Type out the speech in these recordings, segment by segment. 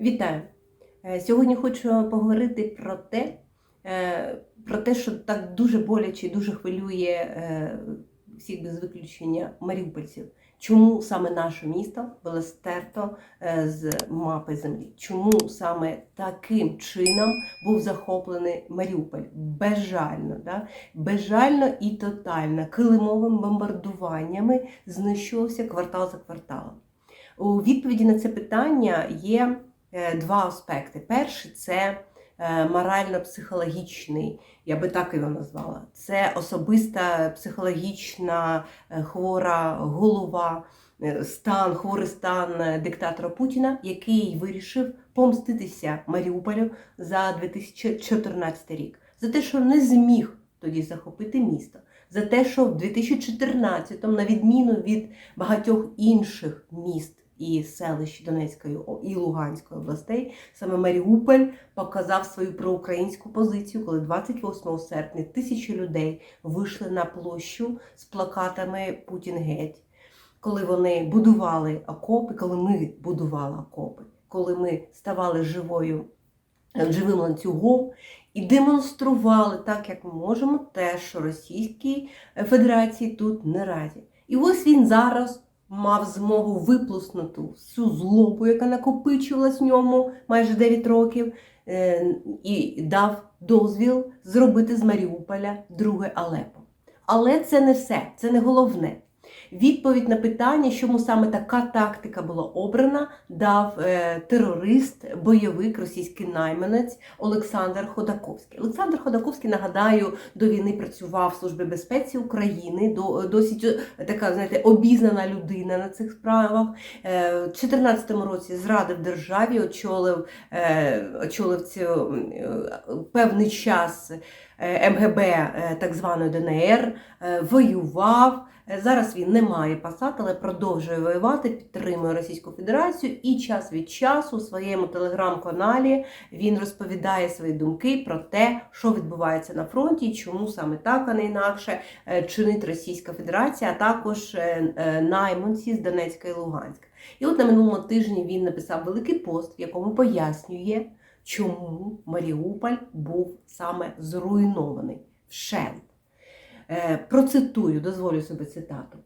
Вітаю! Е, Сьогодні хочу поговорити про те, е, про те, що так дуже боляче і дуже хвилює е, всіх без виключення маріупольців. Чому саме наше місто було стерто з мапи землі? Чому саме таким чином був захоплений Маріуполь? Безжально, да? безжально і тотально, килимовими бомбардуваннями знищувався квартал за кварталом. У відповіді на це питання є два аспекти. Перший це е, морально-психологічний, я би так його назвала. Це особиста психологічна е, хвора голова, е, стан, хворий стан е, диктатора Путіна, який вирішив помститися Маріуполю за 2014 рік, за те, що не зміг тоді захопити місто. За те, що в 2014-му, на відміну від багатьох інших міст і селищ Донецької і Луганської областей, саме Маріуполь показав свою проукраїнську позицію, коли 28 серпня тисячі людей вийшли на площу з плакатами Путін геть, коли вони будували окопи, коли ми будували окопи, коли ми ставали живою, живим ланцюгом і демонстрували так, як ми можемо, те, що Російській Федерації тут не раді. І ось він зараз мав змогу виплеснути всю злобу, яка накопичувалась в ньому майже 9 років, е, і дав дозвіл зробити з Маріуполя друге Алепо. Але це не все, це не головне. Відповідь на питання, чому саме така тактика була обрана, дав е, терорист, бойовик, російський найманець Олександр Ходаковський. Олександр Ходаковський, нагадаю, до війни працював в Службі безпеці України, до, досить е, така, знаєте, обізнана людина на цих справах. Е, в 2014 році зрадив державі, очолив, очолив цю, певний час. Е, МГБ е, так званої ДНР, е, воював. Зараз він не має посад, але продовжує воювати, підтримує Російську Федерацію і час від часу у своєму телеграм-каналі він розповідає свої думки про те, що відбувається на фронті, чому саме так, а не інакше чинить Російська Федерація, а також найманці з Донецька і Луганська. І от на минулому тижні він написав великий пост, в якому пояснює, чому Маріуполь був саме зруйнований вщент. Процитую, дозволю себе цитату.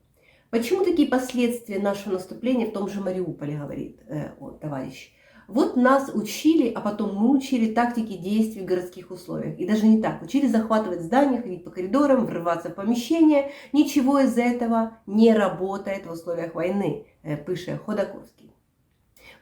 Почему такие последствия нашего наступления в том же Мариуполе, говорит э, товарищ. Вот нас учили, а потом мы учили тактике действий в городских условиях. И даже не так. Учили захватывать здания, ходить по коридорам, врываться в помещения. Ничего из этого не работает в условиях войны, э, пише Ходаковский.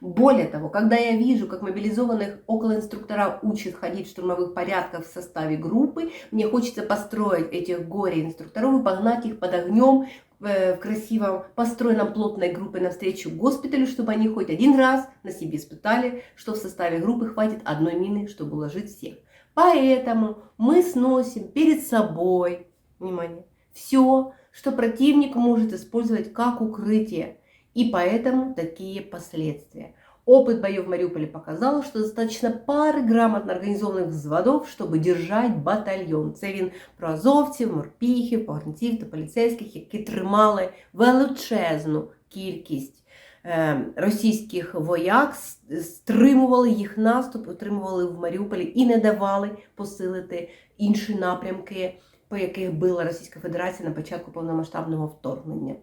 Более того, когда я вижу, как мобилизованных около инструктора учат ходить в штурмовых порядках в составе группы, мне хочется построить этих горе-инструкторов и погнать их под огнем э, в красивом построенном плотной группой навстречу госпиталю, чтобы они хоть один раз на себе испытали, что в составе группы хватит одной мины, чтобы уложить всех. Поэтому мы сносим перед собой, внимание, все, что противник может использовать как укрытие. И поэтому такие последствия. Опыт боев в Мариуполе показал, что достаточно пары грамотно организованных взводов, чтобы держать батальйон. Це він про азовців, морпіхів, погранців та поліцейських, які тримали величезну кількість е, російських вояк, с- стримували їх наступ, утримували в Маріуполі і не давали посилити інші напрямки, по яких била Російська Федерація на початку повномасштабного вторгнення.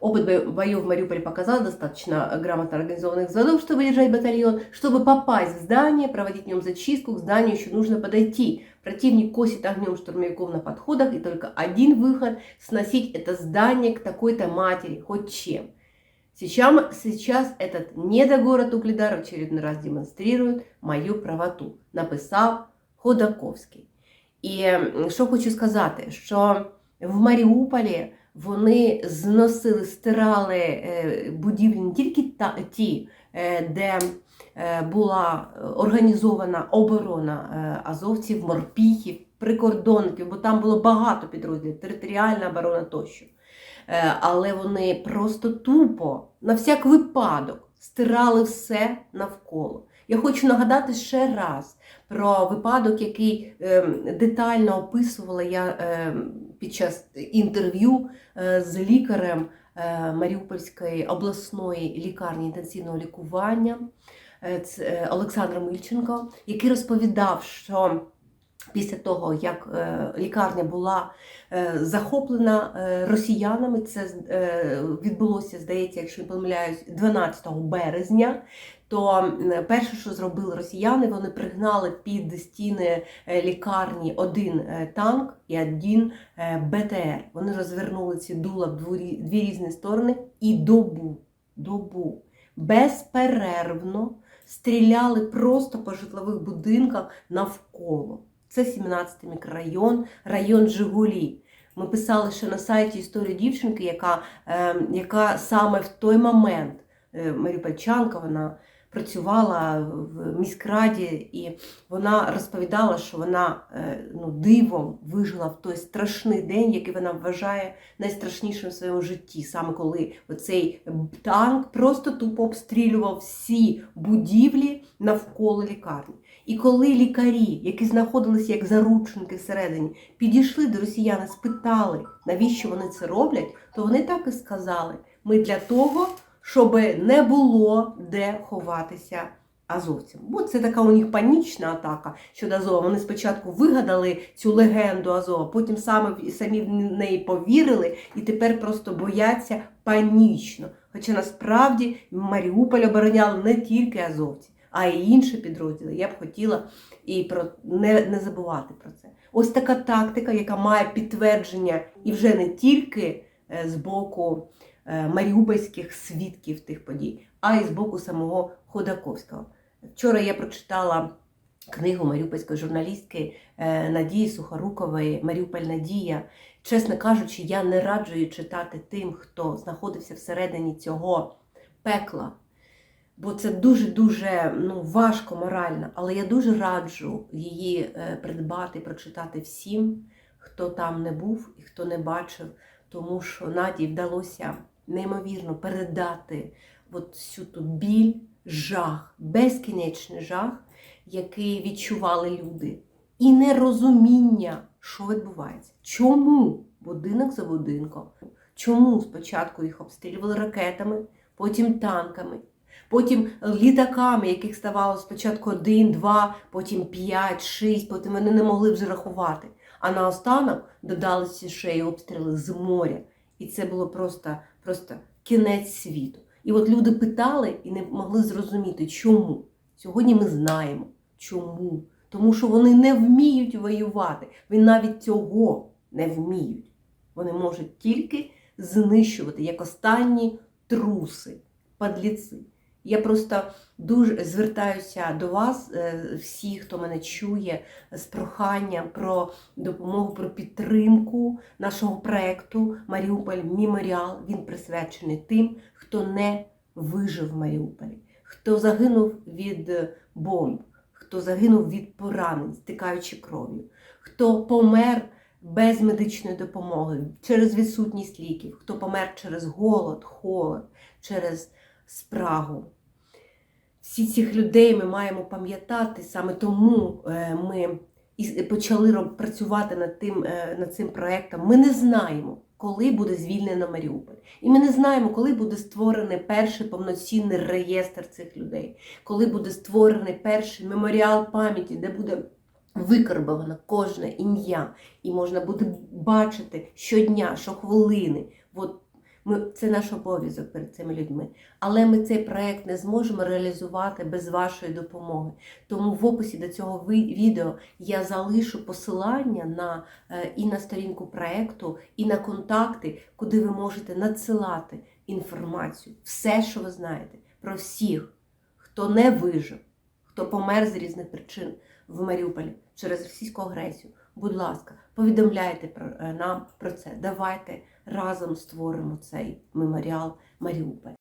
Опыт бо- боев в Мариуполе показал достаточно грамотно организованных взводов, чтобы держать батальон. Чтобы попасть в здание, проводить в нем зачистку, к зданию еще нужно подойти. Противник косит огнем штурмовиков на подходах, и только один выход – сносить это здание к такой-то матери, хоть чем. Сейчас, сейчас этот недогород Угледар в очередной раз демонстрирует мою правоту, написав Ходаковський. І м, що хочу сказати, що в Маріуполі вони зносили, стирали е, будівлі не тільки ті, е, де е, була організована оборона азовців, морпіхів, прикордонників, бо там було багато підрозділів, територіальна оборона тощо. Але вони просто тупо, на всяк випадок, стирали все навколо. Я хочу нагадати ще раз про випадок, який е, детально описувала я е, під час інтерв'ю е, з лікарем е, Маріупольської обласної лікарні інтенсивного лікування е, е, Мильченко, який розповідав, що після того, як лікарня була захоплена росіянами, це відбулося, здається, якщо не помиляюсь, 12 березня. То перше, що зробили росіяни, вони пригнали під стіни е, лікарні один е, танк і один е, БТР. Вони розвернули ці дула в дві, різні сторони і добу, добу безперервно стріляли просто по житлових будинках навколо. Це 17-й мікрорайон, район Жигулі. Ми писали ще на сайті історію дівчинки, яка, е, яка саме в той момент е, Маріупольчанка, вона працювала в міськраді, і вона розповідала, що вона е, ну, дивом вижила в той страшний день, який вона вважає найстрашнішим в своєму житті, саме коли оцей танк просто тупо обстрілював всі будівлі навколо лікарні. І коли лікарі, які знаходилися як заручники всередині, підійшли до росіян і спитали, навіщо вони це роблять, то вони так і сказали: ми для того, щоб не було де ховатися азовцям. Бо це така у них панічна атака щодо Азова. Вони спочатку вигадали цю легенду Азова, потім саме самі в неї повірили і тепер просто бояться панічно. Хоча насправді Маріуполь обороняли не тільки азовці, а й інші підрозділи. Я б хотіла і про не, не забувати про це. Ось така тактика, яка має підтвердження і вже не тільки е, з боку маріупольських свідків тих подій, а й з боку самого Ходаковського. Вчора я прочитала книгу маріупольської журналістки е, Надії Сухорукової Маріуполь Надія. Чесно кажучи, я не раджу її читати тим, хто знаходився всередині цього пекла. Бо це дуже-дуже ну, важко морально, але я дуже раджу її е, придбати, прочитати всім, хто там не був і хто не бачив, тому що Наді вдалося неймовірно передати от всю ту біль, жах, безкінечний жах, який відчували люди, і нерозуміння, що відбувається. Чому будинок за будинком? Чому спочатку їх обстрілювали ракетами, потім танками, потім літаками, яких ставало спочатку один, два, потім п'ять, шість, потім вони не могли вже рахувати. А наостанок додалися ще й обстріли з моря. І це було просто, просто кінець світу. І от люди питали і не могли зрозуміти, чому. Сьогодні ми знаємо, чому. Тому що вони не вміють воювати. Вони навіть цього не вміють. Вони можуть тільки знищувати як останні труси, падліци. Я просто дуже звертаюся до вас, е, всі, хто мене чує, з проханням про допомогу, про підтримку нашого проекту Маріуполь Меморіал. Він присвячений тим, хто не вижив в Маріуполі, хто загинув від бомб, хто загинув від поранень, стикаючи кров'ю, хто помер без медичної допомоги, через відсутність ліків, хто помер через голод, холод, через спрагу. Всі цих людей ми маємо пам'ятати, саме тому е, ми почали працювати над, тим, е, над цим проєктом. Ми не знаємо, коли буде звільнено Маріуполь. І ми не знаємо, коли буде створений перший повноцінний реєстр цих людей, коли буде створений перший меморіал пам'яті, де буде викарбовано кожне ім'я, і можна буде бачити щодня, щохвилини. От ми, це наш обов'язок перед цими людьми. Але ми цей проект не зможемо реалізувати без вашої допомоги. Тому в описі до цього відео я залишу посилання на, е, і на сторінку проекту, і на контакти, куди ви можете надсилати інформацію, все, що ви знаєте, про всіх, хто не вижив, хто помер з різних причин в Маріуполі через російську агресію. Будь ласка, повідомляйте про, е, нам про це. Давайте разом створимо цей меморіал Маріуполь.